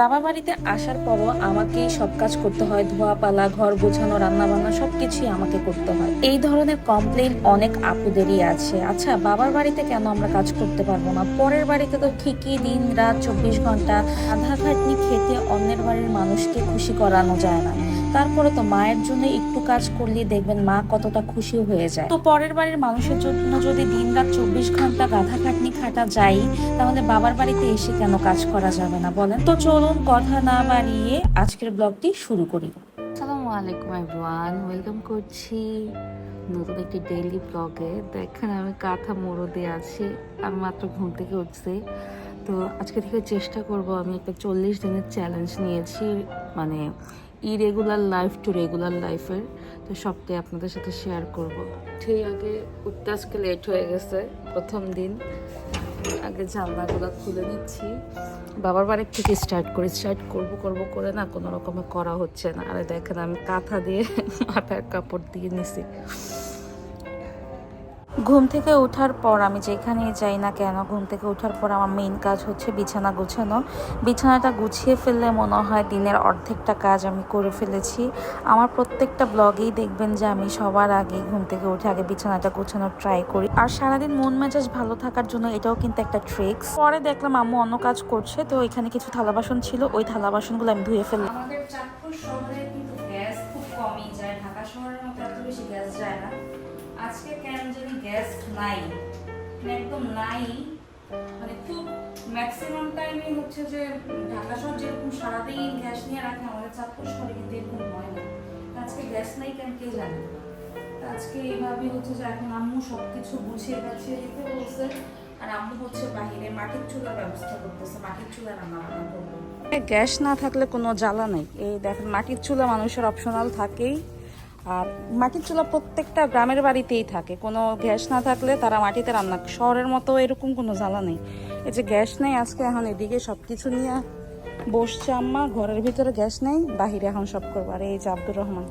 বাবা বাড়িতে আসার পরও আমাকেই সব কাজ করতে হয়। ধোয়া পালা ঘর গোছানো রান্না বান্না সবকিছুই আমাকে করতে হয়। এই ধরনের কমপ্লেন অনেক আপুদেরই আছে। আচ্ছা বাবার বাড়িতে কেন আমরা কাজ করতে পারব না? পরের বাড়িতে তো ঠিকই দিন, রাত, চব্বিশ ঘণ্টা আধা খাটনি খেতে অন্যের বাড়ির মানুষকে খুশি করানো যায় না। তারপরে তো মায়ের জন্য একটু কাজ করলে দেখবেন মা কতটা খুশি হয়ে যায়। তো পরের বাড়ির মানুষের জন্য যদি দিন রাত চব্বিশ ঘণ্টা গাধা খাটনি খাটা যাই তাহলে বাবার বাড়িতে এসে কেন কাজ করা যাবে না বলেন? তো চলুন কথা না বাড়িয়ে আজকের ব্লগটি শুরু করি। আসসালামু আলাইকুম এভরিওয়ান ওয়েলকাম করছি নতুন একটি ডেইলি ব্লগে দেখেন আমি কাঁথা মোড়দে আছি আমি মাত্র ঘুম থেকে উঠছি। তো আজকে থেকে চেষ্টা করব আমি একটা চল্লিশ দিনের চ্যালেঞ্জ নিয়েছি মানে ইরেগুলার লাইফ টু রেগুলার লাইফের তো সবটাই আপনাদের সাথে শেয়ার করব। ঠিক আগে উঠতে আজকে লেট হয়ে গেছে, প্রথম দিন। আগে জানলাগুলো খুলে নিচ্ছি। বাবার বাড়ির থেকে স্টার্ট করি স্টার্ট করব করব করে না কোনো রকমে করা হচ্ছে না। আরে দেখেন আমি কাঁথা দিয়ে মাথার কাপড় দিয়ে নিছি। ঘুম থেকে ওঠার পর আমি যেখানে যাই না কেন, ঘুম থেকে ওঠার পর আমার মেইন কাজ হচ্ছে বিছানা গুছানো। বিছানাটা গুছিয়ে ফেললে মনে হয় দিনের অর্ধেকটা কাজ আমি করে ফেলেছি। আমার প্রত্যেকটা ব্লগেই দেখবেন যে আমি সবার আগে ঘুম থেকে উঠে আগে বিছানাটা গোছানোর ট্রাই করি। আর সারাদিন মন মেজাজ ভালো থাকার জন্য এটাও কিন্তু একটা ট্রিক্স পরে দেখলাম আম্মু অন্য কাজ করছে, তো এখানে কিছু থালা বাসন ছিল, ওই থালা বাসনগুলো আমি ধুয়ে ফেললাম। আমাদের শহরে কিন্তু গ্যাস খুব কমই যায়, ঢাকা শহরের মতো এত বেশি গ্যাস যায় না। আজকে কেন জানি গ্যাস নাই। মানে একদম নাই। মানে খুব ম্যাক্সিমাম টাইমে হচ্ছে যে ঢাকা শহর যেরকম সারাদিন গ্যাস নিয়ে রাখে, আমাদের চাঁদপুর শহরে কিন্তু এরকম হয় না। আজকে গ্যাস নাই কেন কে জানে? আজকে এইভাবে হচ্ছে যে এখন আম্মু সব কিছু গুছিয়ে গাছিয়ে দিতে বলছে, আর আম্মু হচ্ছে বাহিরে মাটির চুলার ব্যবস্থা করতেছে, মাটির চুলা রান্না বান্না করবে। গ্যাস না থাকলে কোনো জ্বালা নেই। এই দেখেন, মাটির চুলা মানুষের অপশনাল থাকেই। আর মাটির চুলা প্রত্যেকটা গ্রামের বাড়িতেই থাকে। কোনো গ্যাস না থাকলে তারা মাটিতে রান্না শহরের মতো এরকম কোনো জ্বালা নেই। এই যে গ্যাস নেই আজকে এখন এদিকে সব কিছু নিয়ে বসছে আম্মা। ঘরের ভিতরে গ্যাস নেই বাহিরে এখন সব করব। আর এই যে আব্দুর রহমান।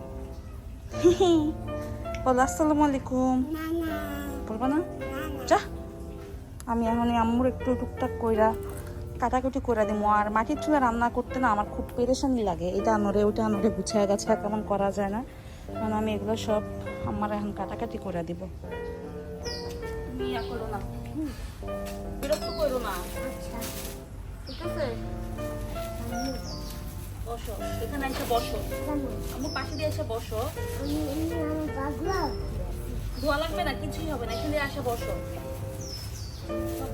বলো আসসালামু আলাইকুম। বলব না? যা আমি এখন আম্মুর একটু টুকটাক কইরা কাটাকুটি করে দিব আর মাটির চুলা রান্না করতে না আমার খুব পেরেশানি লাগে। এটা আনরে ওটা আনরে গুছায় গাছা কেমন করা যায় না। কারণ আমি এগুলো সব আমার এখন কাটাকাটি করে দিব। তুমি বিরক্ত না। ঠিক আছে? বসো। এখানে বসো। দিয়ে এসে বসো। লাগবে না? কিছুই হবে না। এখানে বসো।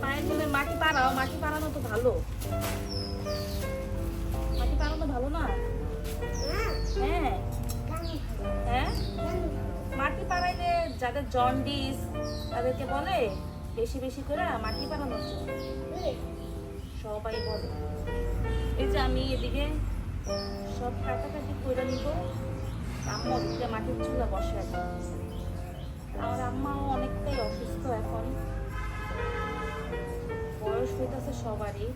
পায়ের মাটি পাড়াও। মাটি পাড়ানো তো ভালো। মাটি ভালো না? হ্যাঁ। যাদের জন্ডিস তাদেরকে বলে বেশি বেশি করে মাটি পাড়ানোর জন্য সবাই বলে। এই যে আমি এদিকে সব কাটাকাটি করে নিব। আম্মা ওদিকে মাটির চুলা বসে আছে আমার আম্মাও অনেকটাই অসুস্থ এখন। বয়স হইতেছে সবারই।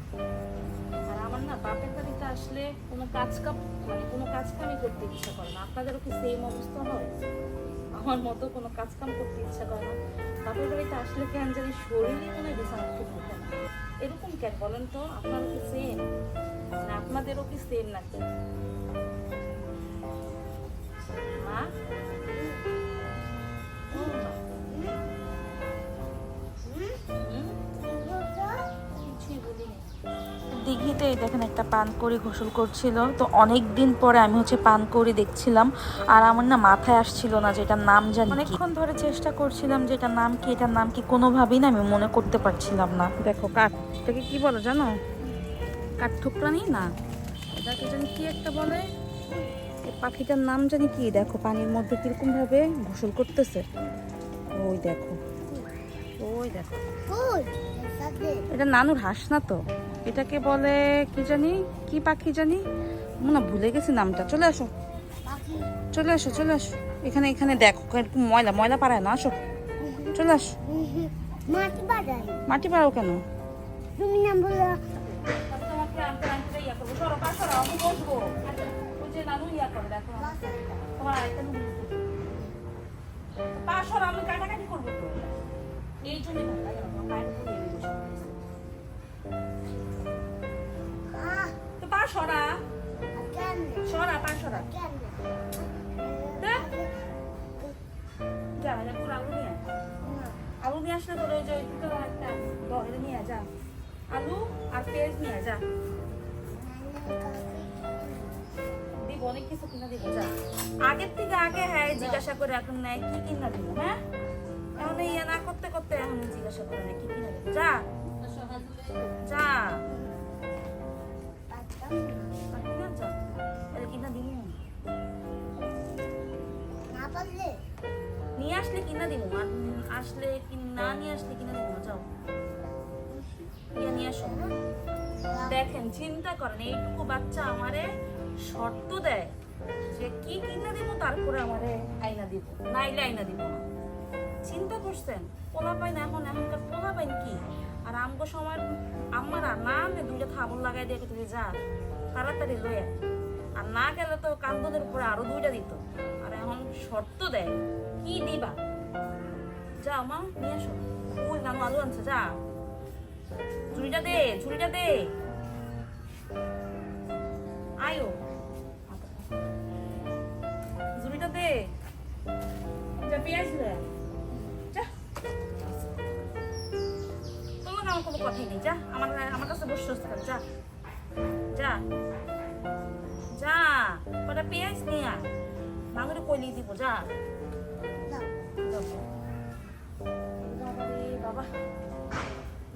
আর আমার না বাপের বাড়িতে আসলে কোনো কাজ কাম মানে কোনো কাজ কামই করতে ইচ্ছা করে না। আপনাদেরও কি সেম অবস্থা হয়? আমার মতো কোনো কাজ কাম করতে ইচ্ছা করে না। বাপের বাড়িতে আসলে কেন জানি শরীরই মনে বিছানা না। এরকম কেন বলেন তো? আপনার কি সেম আপনাদেরও কি সেম নাকি? মা? দিঘিতে এই দেখেন একটা পানকড়ি গোসল করছিল। তো অনেক দিন পরে আমি হচ্ছে পানকড়ি দেখছিলাম। আর আমার না মাথায় আসছিল না যে এটার নাম জানি অনেকক্ষণ ধরে চেষ্টা করছিলাম যে এটার নাম কি এটার নাম কি কোনোভাবেই না আমি মনে করতে পারছিলাম না। দেখো কাঠ এটাকে কি বলো জানো? কাঠ ঠোকরানি না? এটাকে জানি কি একটা বলে? পাখিটার নাম জানি কি? দেখো পানির মধ্যে কীরকম ভাবে গোসল করতেছে। ওই দেখো ওই দেখো। এটা নানুর হাস না তো? এটাকে বলে কি জানি? কি পাখি জানি? মনে ভুলে গেছি নামটা। চলে আসো। চলে আসো চলে আসো। এখানে এখানে দেখো। এরকম ময়লা ময়লা পাড়ায় না আসো। চলে আসো। মাটি পাড়াও কেন? তুমি না বলো। আমি কাটাকাটি করব তো এই জন্যই পা সরা। সরা, পা সরা। যা যা পুরো আলু নিয়ে। আলু নিয়ে তোর দরে নিয়ে যা। আলু আর পেঁয়াজ নিয়ে যা। দিব, অনেক কিছু কিনা দিব, যা। আগের থেকে আগে হ্যাঁ জিজ্ঞাসা করে এখন নেয়, কি কিনা দিব হ্যাঁ? এখন ইয়ে না করতে করতে এখন জিজ্ঞাসা করে নেয়, কি কিনা দিব, যা। পারলে নিয়ে আসলে কিনা দিব আসলে না নিয়ে আসলে কিনা দিব যাও দেখেন চিন্তা করেন এইটুকু বাচ্চা আমারে শর্ত দেয় যে কি কিনা দিব তারপরে আমারে আইনা দিব নাইলে আইনা দিব না চিন্তা করছেন পোলা পাইন এখন এখনকার পোলা পাইন কি আর আমগো সময় আমারা না আমি দুইটা থাবল লাগাই দিয়ে তুই যা, তাড়াতাড়ি লয়ে আর না গেলে তো কান্দনের উপরে আরও দুইটা দিত। আর এখন শর্ত দেয়, কি দিবা? যা, মা, নিয়ে আসো। ওই নানু, আলু আনছে, যা। ঝুড়িটা দে ঝুড়িটা দে। আমার কোনো কথাই নেই। যা আমার আমার কাছে বসে বসতে যা। যা। যা কটা পেঁয়াজ নিয়ে আয়। মাগুরে কইলি দিব যা। বাবা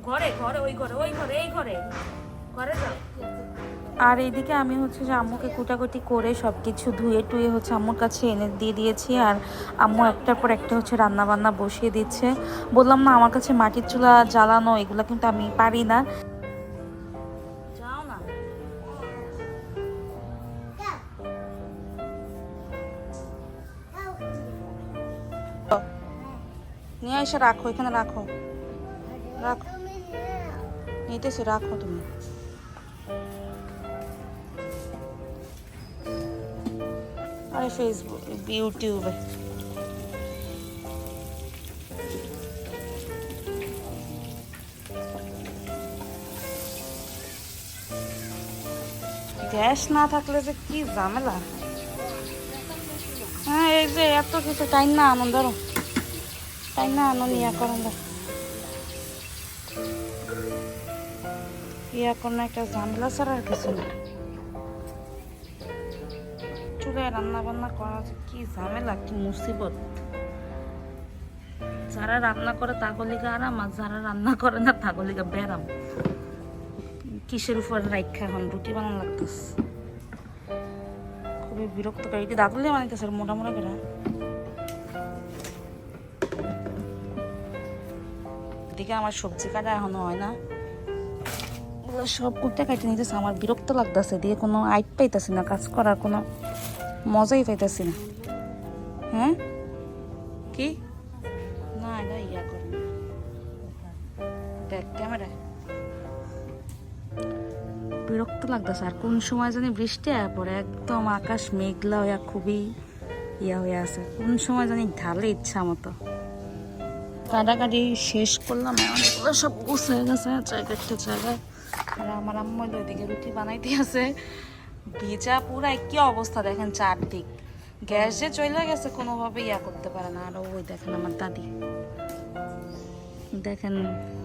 ঘরে ঘরে ওই ঘরে ওই ঘরে এই ঘরে। ঘরে যাও আর এইদিকে আমি হচ্ছে যে আম্মুকে কুটাকুটি করে সব কিছু ধুয়ে টুয়ে হচ্ছে আম্মুর কাছে এনে দিয়ে দিয়েছি আর আম্মু একটার পর একটা হচ্ছে রান্না বান্না বসিয়ে দিচ্ছে। বললাম না আমার কাছে মাটির চুলা জ্বালানো, এগুলো কিন্তু আমি পারি না। নিয়ে এসে রাখো, এখানে রাখো। রাখো। নিতেছি, রাখো তুমি। আরে ফেসবুক ইউটিউবে গ্যাস না থাকলে যে কি ঝামেলা? হ্যাঁ এই যে এত কিছু টাইম না আনন্দ টাইম না আনন্দ ইয়া করেন। ইয়া কোনো একটা ঝামেলা ছাড়া আর কিছু না। রান্না বান্না করা কি ঝামেলা, কি মুসিবত? যারা রান্না করে তাগলিগা আরাম, আর যারা রান্না করে না তাগলিগা বেরাম কিসের উপর রাইখা এখন? রুটি বানানো লাগতেছে। খুবই বিরক্তকারী এটি দাঁতলে বানাইতেছে মোটা মোটা করে। এদিকে আমার সবজি কাটা এখনও হয় না। সব কুটে কাটে নিতেছে। আমার বিরক্ত লাগতেছে। দিয়ে কোনো আইট পাইতেছে না। কাজ করার কোনো মজাই পাইতেছি না। হ্যাঁ? কি? না এটা ইয়া করে না। দেখ ক্যামেরা বিরক্ত লাগতেছে আর কোন সময় জানি বৃষ্টি পড়ে একদম আকাশ মেঘলা হইয়া খুবই ইয়া হয়ে আছে। কোন সময় জানি ঢালে ইচ্ছা মতো। কাটাকাটি শেষ করলাম এখন এগুলো সব গুছিয়ে গেছে জায়গা একটা জায়গায়। আর আমার আম্মু ওইদিকে রুটি বানাইতে আছে। ভিজা পুরা কি অবস্থা, দেখেন চারদিক। গ্যাস যে চলে গেছে কোনোভাবে ইয়া করতে পারে না। আর ওই দেখেন আমার দাদি। দেখেন,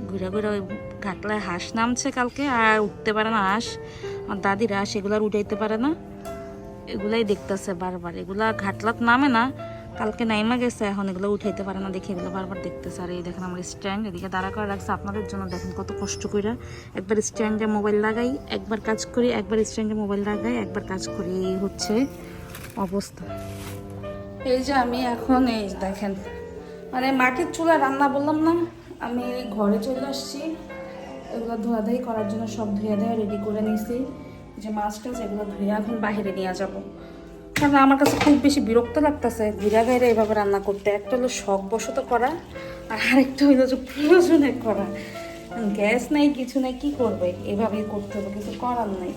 ঘুরে ঘুরে ওই ঘাটলায় হাঁস নামছে কালকে, আর উঠতে পারে না হাঁস। আমার দাদিরা হাঁস এগুলো আর উঠাইতে পারে না। এগুলাই দেখতেছে বারবার। এগুলা ঘাটলাত নামে না কালকে নাইমা গেছে, এখন এগুলো উঠাইতে পারে না, দেখে এগুলো বারবার দেখতেছে। আর এই দেখেন আমার স্ট্যান্ড, এদিকে দাঁড়া করে রাখছে আপনাদের জন্য, দেখেন কত কষ্ট করে একবার স্ট্যান্ডে মোবাইল লাগাই, একবার কাজ করি, একবার স্ট্যান্ডে মোবাইল লাগাই, একবার কাজ করি। এই হচ্ছে অবস্থা। এই যে আমি এখন, এই দেখেন মানে মাটির চুলা রান্না বললাম না, আমি ঘরে চলে আসছি। এগুলো ধোয়াধাই করার জন্য সব ধুয়ে দেওয়া রেডি করে নিয়েছি যে মাছ টাছ এগুলো ধুয়ে এখন বাইরে নিয়ে যাব। কারণ আমার কাছে খুব বেশি বিরক্ত লাগতেছে ঘুরা গাইরে এভাবে রান্না করতে। একটা হলো শখ বশত করা আর আরেকটা হলো যে প্রয়োজনে করা। গ্যাস নাই কিছু নাই কি করবে? এভাবেই করতে হবে কিছু করার নাই।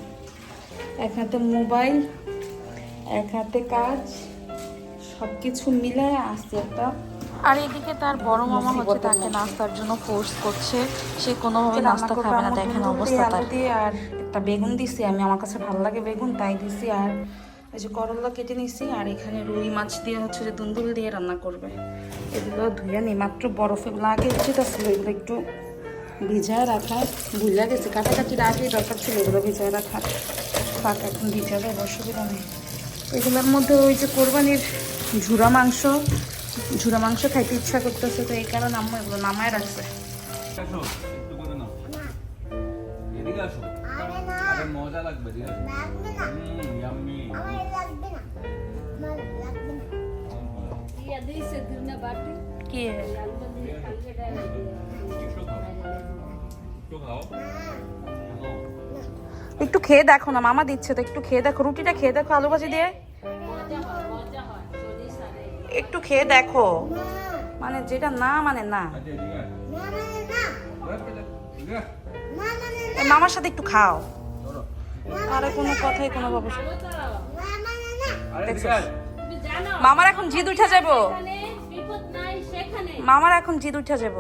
এক হাতে মোবাইল এক হাতে কাজ সব কিছু মিলায় আসছে একটা আর এদিকে তার বড় মামা হচ্ছে তাকে নাস্তার জন্য ফোর্স করছে। সে কোনোভাবে নাস্তা খাবে না দেখেন অবস্থা তার। আর একটা বেগুন দিছি। আমি আমার কাছে ভালো লাগে বেগুন তাই দিছি আর এই যে করলা কেটে নিছি, আর এখানে রুই মাছ দিয়ে হচ্ছে যে দুন্দুল দিয়ে রান্না করবে। এগুলো ধুয়ে নিই মাত্র বরফে লাগে উচিত আসলে এগুলো একটু ভিজায় রাখা। ভুলে গেছে, কাটাকাটির আগে দরকার ছিল এগুলো ভিজায় রাখা। থাক এখন ভিজাবে অসুবিধা নেই। এগুলোর মধ্যে ওই যে কোরবানির ঝুরা মাংস ঝুরা মাংস খাইতে ইচ্ছা করতেছে, তো এই কারণে আম্মু এগুলো নামায় রাখছে। এদিকে আসো। আরে মজা লাগবে আছে? লাগবে না। আমার লাগবে না। না। একটু খাও। একটু খাও। একটু খেয়ে দেখো না মামা দিচ্ছে তো একটু খেয়ে দেখো রুটিটা খেয়ে দেখো আলু ভাজি দিয়ে। একটু খেয়ে দেখো। মানে যেটা না মানে না। আচ্ছা। না মানে না। না মানে এই মামার সাথে একটু খাও। আরে কোনো কথাই কোনো আয়। মামার এখন জিদ উঠা যাব। বিপদ নাই সেখানে মামার এখন জিদ উঠা যাব।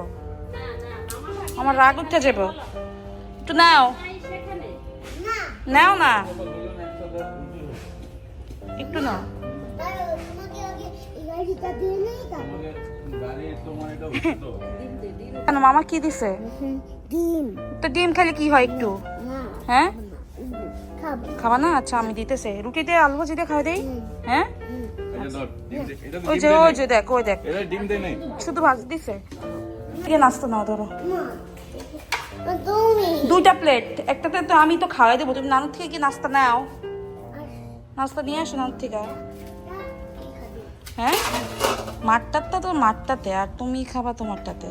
না না আমার রাগ উঠা যাব। একটু নাও। নাও না। একটু নাও। মামা কি দিছে? ডিম। তো ডিম খেলে কি হয় একটু? হ্যাঁ? খাব। না? আচ্ছা আমি দিতেছে। রুটি দিয়ে আলু ভাজি দিয়ে খাওয়া দেই। হ্যাঁ? দে ওই যে ওই যে দেখ ওই দেখ। এটা ডিম দে নাই। শুধু ভাজ দিছে। দিয়ে নাস্তা নাও ধরো। দুইটা প্লেট। একটাতে তো আমি তো খাওয়াই দেবো। তুমি নানুর থেকে কি নাস্তা নাও? নাস্তা নিয়ে আসো নানুর থেকে। হ্যাঁ? মাঠটাতে তো মাঠটাতে আর তুমি খাবা তোমারটাতে।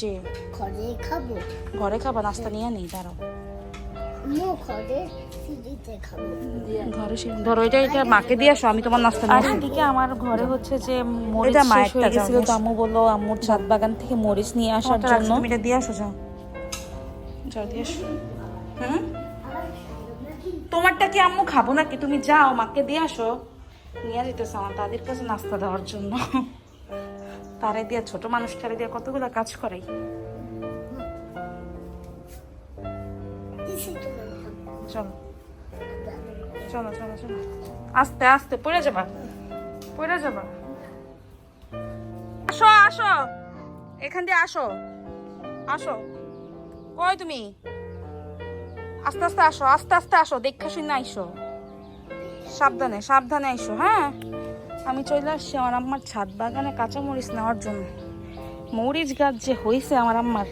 জি। ঘরে খাব? ঘরে খাবা নাস্তা নিয়ে নেই দাঁড়াও। ধরো এটা এটা মাকে দিয়ে আসো আমি তোমার নাস্তা এদিকে আমার ঘরে হচ্ছে যে মরিচ এটা শেষ হয়ে গেছিল তো আম্মু বলল আম্মুর ছাদ বাগান থেকে মরিচ নিয়ে আসার জন্য। তুমি এটা দিয়ে আসো যাও। যাও দিয়ে আসো। হুম? তোমারটা কি আম্মু খাব নাকি? তুমি যাও মাকে দিয়ে আসো। নিয়ে যেতেছে আমার তাদের কাছে নাস্তা দেওয়ার জন্য। তারে দিয়ে ছোট মানুষটারে দিয়ে কতগুলো কাজ করে চলো। চলো চলো চলো। আস্তে আস্তে, পড়ে যাবা। পড়ে যাবা। আসো আসো। এখান দিয়ে আসো। আসো। কই তুমি? আস্তে আস্তে আসো, আস্তে আস্তে আসো। দেখা শুনে আইসো। সাবধানে সাবধানে আইসো হ্যাঁ? আমি চলে আসছি আমার আম্মার ছাদ বাগানে কাঁচা মরিচ নেওয়ার জন্য। মরিচ গাছ যে হয়েছে আমার আম্মার।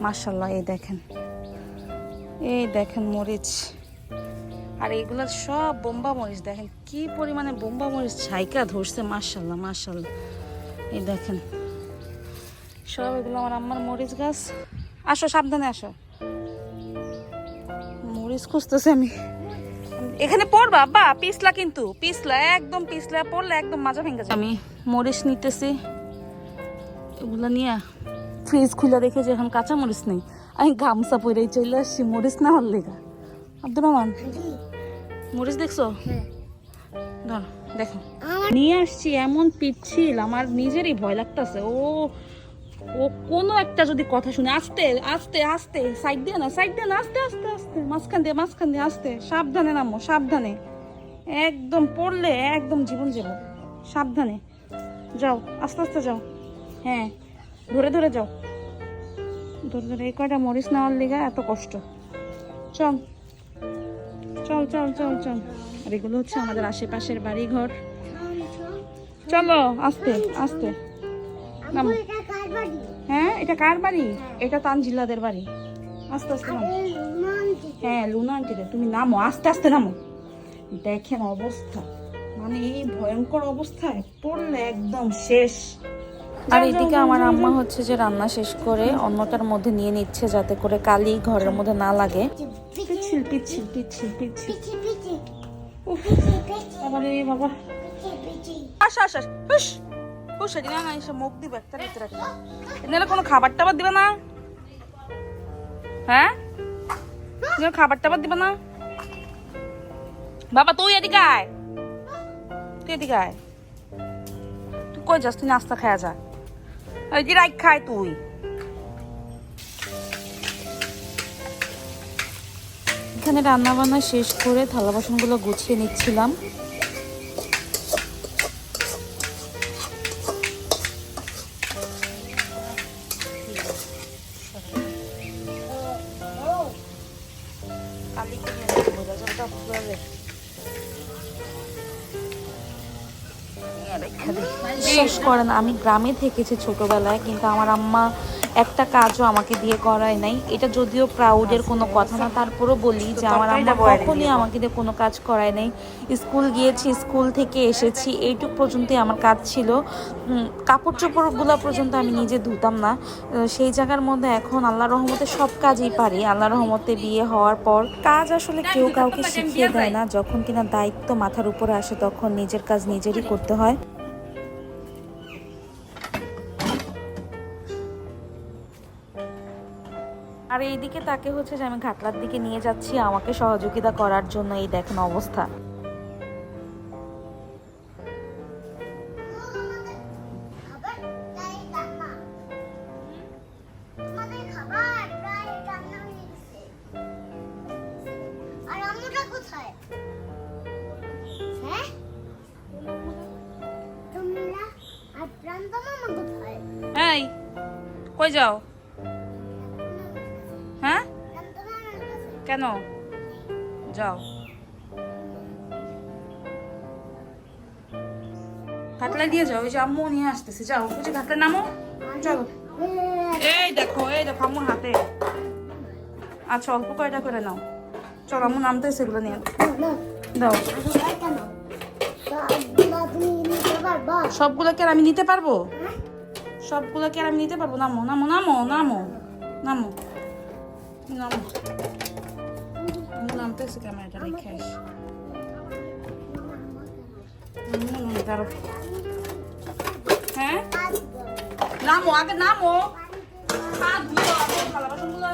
মার্শাল্লাহ এই দেখেন। এই দেখেন মরিচ। আর এগুলো সব বোম্বা মরিচ, দেখেন কি পরিমাণে বোম্বা মরিচ ছাইকা ধরছে মার্শাল্লাহ মার্শাল্লাহ এই দেখেন, সব এগুলো আমার আম্মার মরিচ গাছ। আসো, সাবধানে আসো। মরিচ খুঁজতেছে আমি। এখানে পড়বা বা পিছলা কিন্তু, পিছলা, একদম পিছলা, পড়লে একদম মাজা ভেঙে আমি মরিচ নিতেছি, এগুলো নিয়ে ফ্রিজ খুলে দেখে যে এখন কাঁচা মরিচ নেই। আমি গামছা পরেই চলে আসছি, মরিচ না হল লেগা আব্দুর রহমান। মরিচ দেখছ? দেখো। নিয়ে আসছি এমন পিচ্ছিল, আমার নিজেরই ভয় লাগতেছে। ও ও কোনো একটা যদি কথা শুনে, আস্তে আস্তে আস্তে সাইড দিয়ে না সাইড দিয়ে না, আস্তে আস্তে আস্তে, মাঝখান দিয়ে মাঝখান দিয়ে, আস্তে, সাবধানে নামো, সাবধানে। একদম পড়লে একদম জীবন যাব, সাবধানে। যাও, আস্তে আস্তে যাও। হ্যাঁ ধরে ধরে যাও। ধরে ধরে, এই কয়টা মরিচ নেওয়ার লেগে এত কষ্ট? চল চল চল চল চল। আর এগুলো হচ্ছে আমাদের আশেপাশের বাড়ি ঘর চলো, আস্তে আস্তে। নামো। হ্যাঁ এটা কার বাড়ি? এটা তানজিল্লাদের বাড়ি। আস্তে আস্তে নামো। হ্যাঁ লুনা আন্টিদের। তুমি নামো, আস্তে আস্তে নামো। দেখেন অবস্থা। মানে এই ভয়ঙ্কর অবস্থায় পড়লে একদম শেষ। আর এদিকে আমার আম্মা হচ্ছে যে রান্না শেষ করে অন্যটার মধ্যে নিয়ে নিচ্ছে যাতে করে কালি ঘরের মধ্যে না লাগে। পিচ্ছিল পিচ্ছিল পিচ্ছিল পিচ্ছিল। আবার এই বাবা আস আস আস। হুস হুস এটি না এসে মুখ দিবে একটা ভিতরে একটা এনারা কোনো খাবার টাবার দিবে না? হ্যাঁ? খাবার টাবার দিবে না? বাবা তুই এদিকে আয়। তুই এদিকে আয়। তুই কই যাস? তুই নাস্তা খায়া যা। ওই যে রাখ খায় তুই এখানে রান্নাবান্না শেষ করে থালা বাসনগুলো গুছিয়ে নিচ্ছিলাম। বিশ্বাস করেন আমি গ্রামে থেকেছি ছোটবেলায় কিন্তু আমার আম্মা একটা কাজও আমাকে দিয়ে করায় নাই। এটা যদিও প্রাউডের কোনো কথা না তারপরও বলি যে আমার আম্মা কখনই আমাকে দিয়ে কোনো কাজ করায় নাই। স্কুল গিয়েছি স্কুল থেকে এসেছি এইটুক পর্যন্তই আমার কাজ ছিল। কাপড় চোপড়গুলো পর্যন্ত আমি নিজে ধুতাম না। সেই জায়গার মধ্যে এখন আল্লাহ রহমতে সব কাজই পারি। আল্লাহ রহমতে বিয়ে হওয়ার পর কাজ আসলে কেউ কাউকে শিখিয়ে দেয় না। যখন কিনা দায়িত্ব মাথার উপরে আসে তখন নিজের কাজ নিজেরই করতে হয়। আর এইদিকে তাকে হচ্ছে যে আমি ঘাটলার দিকে নিয়ে যাচ্ছি, আমাকে সহযোগিতা করার জন্য এই দেখেন অবস্থা। ঘাটলা দিয়ে যাও ওই যে আম্মু নিয়ে আসতেছে, যাও ওই যে ঘাটলা নামো। চলো। এই দেখো এই দেখো আম্মুর হাতে। আচ্ছা অল্প কয়টা করে নাও। চলো, আম্মু নামতেছে এগুলো নিয়ে। দাও। সবগুলো কি আর আমি নিতে পারব? সবগুলো কি আর আমি নিতে পারব? নামো নামো নামো নামো নামো নামো। নামতেছি ক্যামেরাটা রেখে আসি দাঁড়াও। হ্যাঁ? নামো আগে নামো। হাত ধুয়ে থালা বাসনগুলো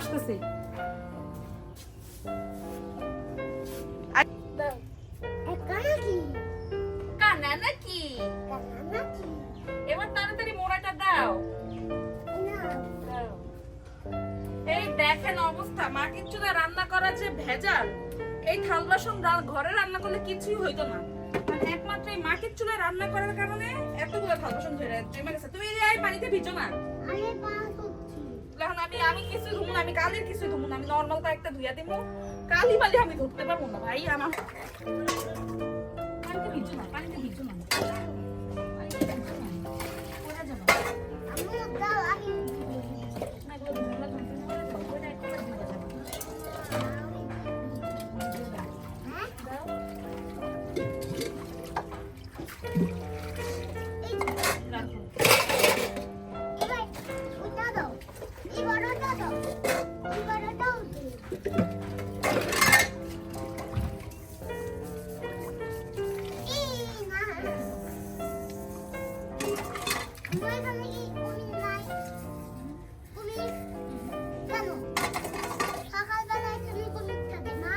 আসতেছি। কানা নাকি এবার তাড়াতাড়ি মোড়াটা দাও। এই দেখেন অবস্থা রান্না করা যে ভেজাল। এই থাল বাসন ঘরে রান্না করলে কিছুই হইতো না। একমাত্র এই মাটির চুলায় রান্না করার কারণে এতগুলো থাল বাসন ধরে জমে গেছে। তুমি এই পানিতে ভিজো না। এখন আমি আমি কিছু ধুমুন আমি কালির কিছু ধুমুন আমি নর্মাল কয়েকটা ধুইয়া দিব কালি মালি আমি ধরতে পারব না ভাই, আমার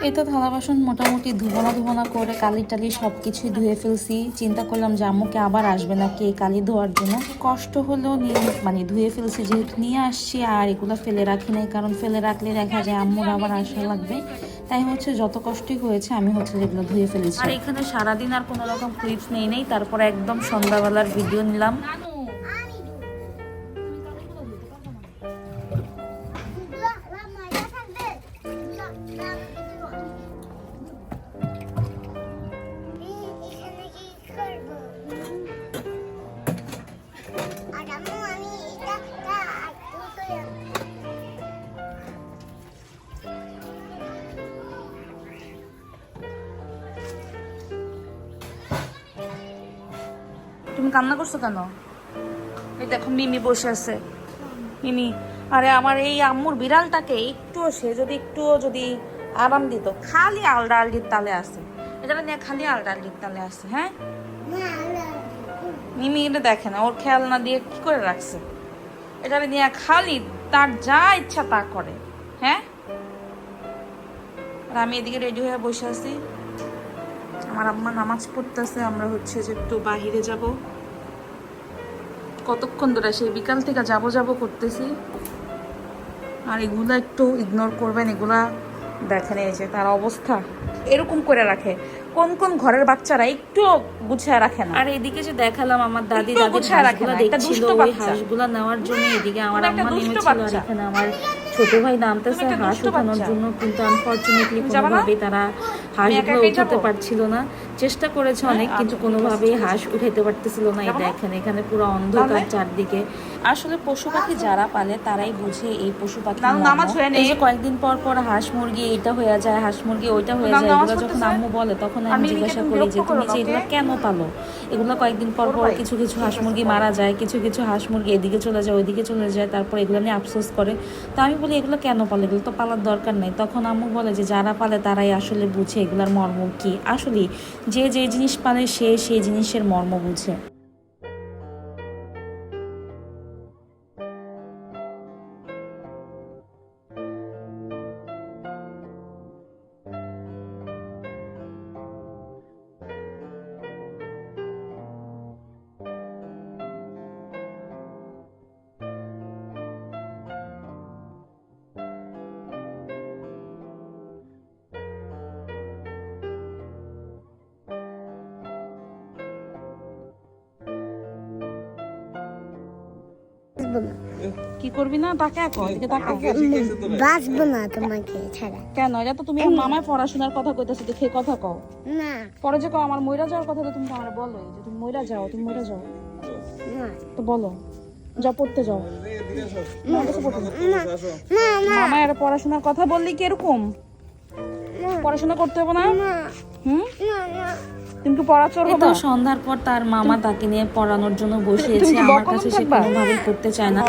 এই তো থালা বাসন মোটামুটি ধুবনা ধুবনা করে কালি টালি সব কিছুই ধুয়ে ফেলছি। চিন্তা করলাম যে আম্মুকে আবার আসবে নাকি এই কালি ধোয়ার জন্য। কষ্ট হলেও মানে ধুয়ে ফেলছি, যেহেতু নিয়ে আসছি আর এগুলো ফেলে রাখি নাই, কারণ ফেলে রাখলে দেখা যায় আম্মুর আবার আসা লাগবে। তাই হচ্ছে যত কষ্টই হয়েছে, আমি হচ্ছে যেগুলো ধুয়ে ফেলেছি। আর এখানে সারাদিন আর কোনো রকম ক্লিপস নেই নেই। তারপর একদম সন্ধ্যাবেলার ভিডিও নিলাম। কেন? এই দেখো, মিমি বসে আছে। মিমি, আরে আমার এই আম্মুর বিড়ালটাকে একটুও সে যদি একটুও যদি আরাম দিত, খালি আলডা আলডির তালে আছে। এটা নিয়ে খালি আলডা আলডির তালে আছে হ্যাঁ? মিমি এটা দেখে না, ওর খেয়াল না দিয়ে কি করে রাখছে? এটা নিয়ে খালি তার যা ইচ্ছা তা করে হ্যাঁ? আর আমি এদিকে রেডি হয়ে বসে আছি। আমার আম্মা নামাজ পড়তেছে, আমরা হচ্ছে যে একটু বাহিরে যাব। কতক্ষণ ধরে সেই বিকাল থেকে যাব যাব করতেছি। আর এগুলা একটু ইগনোর করবেন এগুলা দেখেন এই যে তার অবস্থা। এরকম করে রাখে। কোন কোন ঘরের বাচ্চারা একটু গুছিয়ে রাখে না। আর এদিকে যে দেখালাম আমার দাদি দাদির গুছায় রাখে না, একটা দুষ্ট বাচ্চা। হাঁসগুলা নেওয়ার জন্য এদিকে আমার আম্মা নেমেছিল আর এখানে আমার ছোট ভাই নামতেছে হাঁস উঠানোর জন্য কিন্তু আনফরচুনেটলি কোনোভাবেই তারা হাঁসগুলো উঠাতে পারছিল না। চেষ্টা করেছে অনেক আচ্ছা, কিন্তু কোনোভাবেই হাঁস উঠাইতে পারতেছিল না। এটা এখানে এখানে পুরো অন্ধকার চারদিকে। আসলে পশু পাখি যারা পালে তারাই বুঝে এই পশু পাখি। এই যে কয়েকদিন পর পর হাঁস মুরগি এটা হয়ে যায় হাঁস মুরগি ওইটা হয়ে যায় এগুলো যখন আম্মু বলে তখন আমি জিজ্ঞাসা করি যে তুমি যে এগুলো কেন পালো? এগুলো কয়েকদিন পর পর কিছু কিছু হাঁস মুরগি মারা যায় কিছু কিছু হাঁস মুরগি এদিকে চলে যায় ওইদিকে চলে যায় তারপর এগুলো নিয়ে আফসোস করে। তো আমি বলি এগুলো কেন পালে? এগুলো তো পালার দরকার নেই। তখন আম্মু বলে যে যারা পালে তারাই আসলে বুঝে এগুলোর মর্ম কি। আসলে যে যে জিনিস পালে সে সেই জিনিসের মর্ম বুঝে। কি করবি না? তাকে এক এদিকে তাকা বাঁচবো না তোমাকে ছাড়া। কেন? এটা তো তুমি মামায় পড়াশোনার কথা কইতাছো দেখে কথা কও। না। পরে যে কও আমার মইরা যাওয়ার কথা তো তুমি আমার বলো যে তুমি মইরা যাও তুমি মইরা যাও। না। তো বলো যাও পড়তে যাও। আমার পড়তে যাও। না না মামা আর পড়াশোনার কথা বললি কি এরকম? পড়াশোনা করতে হবে না। তুমি পড়াচর হবে তো সন্ধ্যার পর তার মামা তাকে নিয়ে পড়ানোর জন্য বসিয়েছে। আমার কাছে সে? কোনোভাবেই করতে চায় না।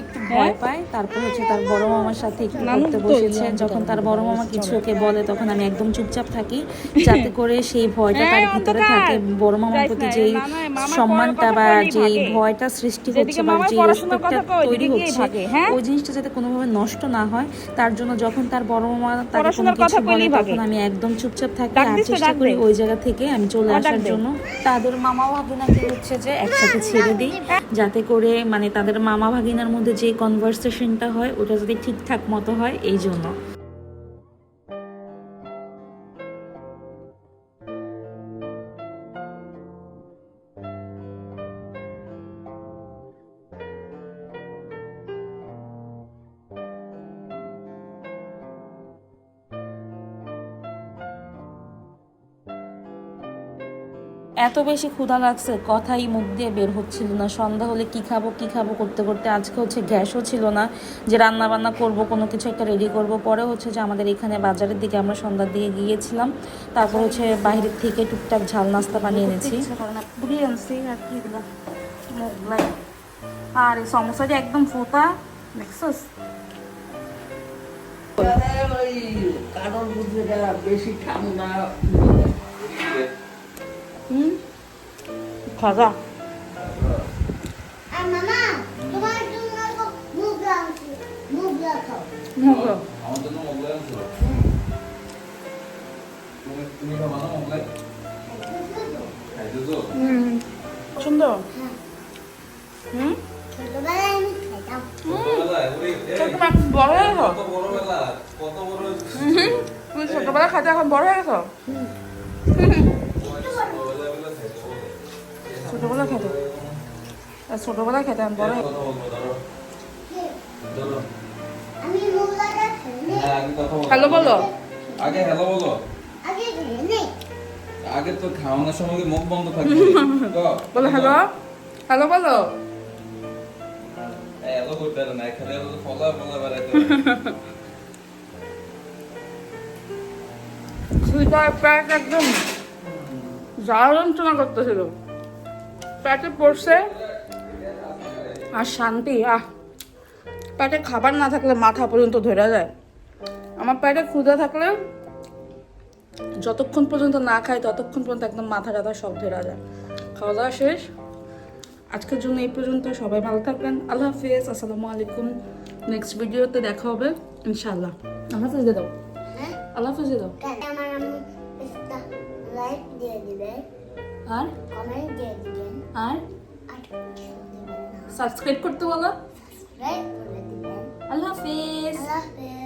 একটু ভয় পায়। তারপর হচ্ছে তার বড় মামার সাথে একটু বসেছে। যখন তার বড় মামা কিছু ওকে বলে তখন আমি একদম চুপচাপ থাকি। যাতে করে সেই ভয়টা তার ভিতরে অন্ধকার! থাকে। বড় মামার প্রতি যেই সম্মানটা বা যেই ভয়টা সৃষ্টি হচ্ছে বা যে রেসপেক্টটা তৈরি হচ্ছে হ্যাঁ? ওই জিনিসটা যাতে কোনোভাবে নষ্ট না হয় তার জন্য যখন তার বড় মামা তাকে কোনো কিছু বলে তখন আমি একদম চুপচাপ থাকি আর চেষ্টা করি ওই জায়গা থেকে আমি চলে আসার জন্য। তাদের মামা ভাগিনাকে হচ্ছে যে একসাথে ছেড়ে দিই। যাতে করে মানে তাদের মামা ভাগিনার মধ্যে যে কনভারসেশনটা হয় ওটা যদি ঠিকঠাক মতো হয় এই জন্য এত বেশি ক্ষুধা লাগছে কথাই মুখ দিয়ে বের হচ্ছিল না। সন্ধ্যা হলে কি খাব কি খাব করতে করতে আজকে হচ্ছে গ্যাসও ছিল না যে রান্না বান্না করব কোনো কিছু একটা রেডি করব। পরে হচ্ছে যে আমাদের এখানে বাজারের দিকে আমরা সন্ধ্যার দিকে গিয়েছিলাম। তারপর হচ্ছে বাইরের থেকে টুকটাক ঝাল নাস্তা বানিয়ে এনেছি। আর এই সমোসাটি একদম ফোতা দেখছস? কারণ বুঝে যারা বেশি ঠান্ডা খাজা আর মামা তোমার জন্য তো মুখ রাখছি মুখ রাখাও মুগো আমার জন্য মোগলাই আনছো তুমি তুমি খাবা না মোগলাই খাইতেছো হুম সুন্দর হুম ছোটবেলায় আমি খাইতাম ছোটবেলায় ওই তো তুমি এখন বড় হয়ে গেছো কত বড় বেলা কত বড় তুমি ছোটবেলা খাইতে এখন বড় হয়ে গেছো ছোটবেলা হ্যাঁ আগে কথা বলো হ্যালো বলো। আগে হ্যালো বলো। আগে তো খাওয়ানোর সময় মুখ বন্ধ থাকবে? বলো হ্যালো। হ্যালো বলো। হ্যালো করতে না এখানে ফলা ফলা বেড়াইতে সুইটার প্যাট একদম জ্বালা যন্ত্রণা করতেছিল। প্যাটে পড়ছে। আর শান্তি আহ পেটে খাবার না থাকলে মাথা পর্যন্ত ধরে যায়। আমার পেটে ক্ষুধা থাকলে যতক্ষণ পর্যন্ত না খাই ততক্ষণ পর্যন্ত একদম মাথা টাথা সব ধরে যায়। খাওয়া দাওয়া শেষ। আজকের জন্য এই পর্যন্ত সবাই ভালো থাকবেন। আল্লাহ হাফিজ আসসালামু আলাইকুম। নেক্সট ভিডিওতে দেখা হবে ইনশাআল্লাহ। আল্লাহ হাফিজ দিয়ে দাও। হ্যাঁ। আল্লাহ হাফিজ দিয়ে দাও। দিবেন আর? কমেন্ট দিয়ে দিবেন আর সাবস্ক্রাইব করতে বলো। আল্লাহ হাফিজ। আল্লাহ হাফেজ।